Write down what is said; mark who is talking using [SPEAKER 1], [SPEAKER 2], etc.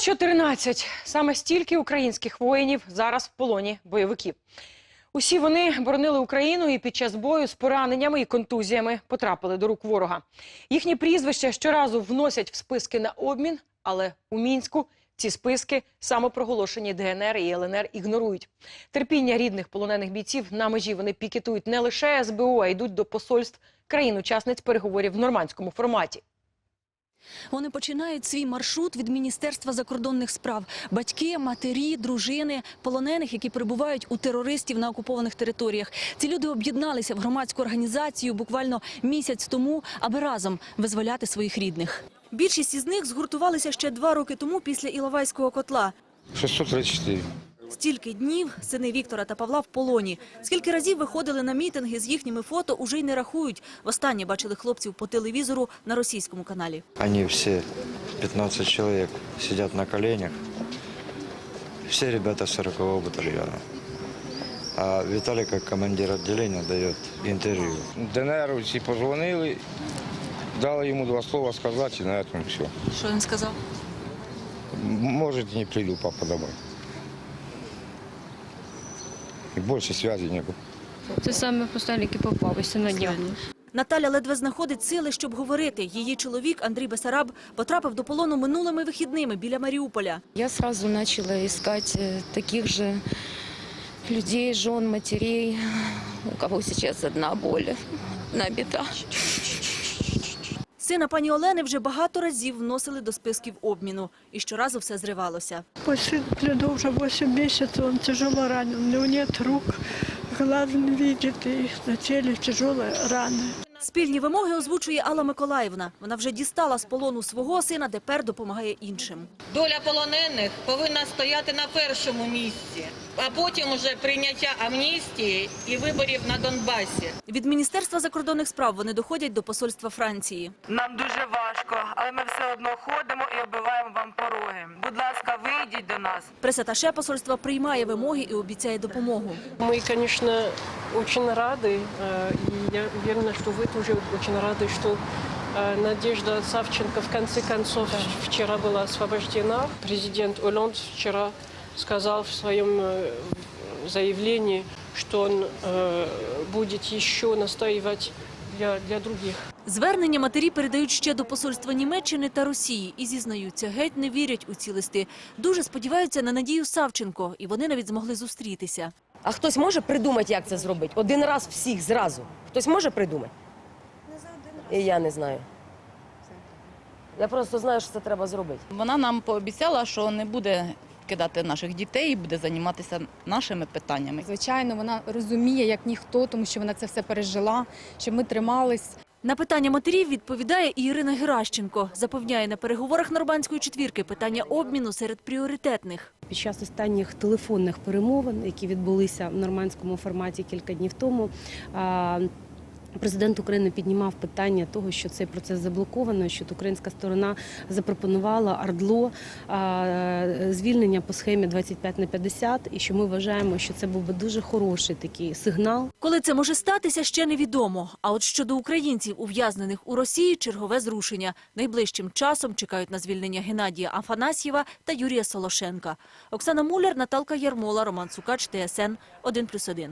[SPEAKER 1] 114. Саме стільки українських воїнів зараз в полоні бойовиків. Усі вони боронили Україну і під час бою з пораненнями і контузіями потрапили до рук ворога. Їхні прізвища щоразу вносять в списки на обмін, але у Мінську ці списки самопроголошені ДНР і ЛНР ігнорують. Терпіння рідних полонених бійців на межі вони пікетують не лише СБУ, а йдуть до посольств країн-учасниць переговорів в нормандському форматі.
[SPEAKER 2] Вони починають свій маршрут від Міністерства закордонних справ. Батьки, матері, дружини, полонених, які перебувають у терористів на окупованих територіях. Ці люди об'єдналися в громадську організацію буквально місяць тому, аби разом визволяти своїх рідних. Більшість із них згуртувалися ще два роки тому після Іловайського котла.
[SPEAKER 3] 634.
[SPEAKER 2] Стільки днів сини Віктора та Павла в полоні. Скільки разів виходили на мітинги з їхніми фото, уже й не рахують. Востаннє бачили хлопців по телевізору на російському каналі.
[SPEAKER 3] Они все, 15 человек, сидят на коленях. Все ребята 40-го батальона. А Виталий, как командир отделения, дает интервью.
[SPEAKER 4] ДНРовці позвонили, дали йому два слова сказати, і на этом все.
[SPEAKER 2] Що він сказав?
[SPEAKER 4] Може, не прийду, папа, домой. І більше зв'язку не.
[SPEAKER 5] Це саме останнє, яке попалося на днях.
[SPEAKER 2] Наталя ледве знаходить сили, щоб говорити. Її чоловік Андрій Бесараб потрапив до полону минулими вихідними біля Маріуполя.
[SPEAKER 5] Я сразу начала искать э, таких же людей, жен, матерей, у кого сейчас одна боль, одна беда.
[SPEAKER 2] Сина пані Олени вже багато разів вносили до списків обміну. І щоразу все зривалося.
[SPEAKER 6] После плену уже 8 месяцев он тяжело ранен. У него нет рук, глаз не видит и на теле тяжелые раны.
[SPEAKER 2] Спільні вимоги озвучує Алла Миколаївна. Вона вже дістала з полону свого сина, тепер допомагає іншим.
[SPEAKER 7] Доля полонених повинна стояти на першому місці, а потім уже прийняття амністії і виборів на Донбасі.
[SPEAKER 2] Від Міністерства закордонних справ вони доходять до посольства Франції.
[SPEAKER 8] Нам дуже важко, але ми все одно ходимо і оббиваємо вам пороги. Будь ласка, вийдіть до нас.
[SPEAKER 2] Пресаташе посольства приймає вимоги і обіцяє допомогу.
[SPEAKER 9] Мы, конечно, очень рады, э, и я уверена, что вы тоже очень рады, что э, Надежда Савченко в конце концов вчера была освобождена. Президент Оланд вчера сказал в своем э, заявлении, что он э, будет еще настаивать для, для других.
[SPEAKER 2] Звернення матері передають ще до посольства Німеччини та Росії і зізнаються, геть не вірять у ці листи. Дуже сподіваються на Надію Савченко, і вони навіть змогли зустрітися.
[SPEAKER 10] А хтось може придумати, як це зробити? Один раз всіх зразу. Хтось може придумати? Не за один раз. І я не знаю. Я просто знаю, що це треба зробити.
[SPEAKER 11] Вона нам пообіцяла, що не буде кидати наших дітей і буде займатися нашими питаннями.
[SPEAKER 12] Звичайно, вона розуміє, як ніхто, тому що вона це все пережила, щоб ми тримались.
[SPEAKER 2] На питання матерів відповідає і Ірина Геращенко. Запевняє, на переговорах Нормандської четвірки питання обміну серед пріоритетних.
[SPEAKER 13] Під час останніх телефонних перемовин, які відбулися в нормандському форматі кілька днів тому, Президент України піднімав питання того, що цей процес заблоковано, що українська сторона запропонувала АРДЛО звільнення по схемі 25 на 50, і що ми вважаємо, що це був би дуже хороший такий сигнал.
[SPEAKER 2] Коли це може статися, ще невідомо. А от щодо українців, ув'язнених у Росії, чергове зрушення. Найближчим часом чекають на звільнення Геннадія Афанасьєва та Юрія Солошенка. Оксана Муляр, Наталка Ярмола, Роман Сукач, ТСН 1+,1.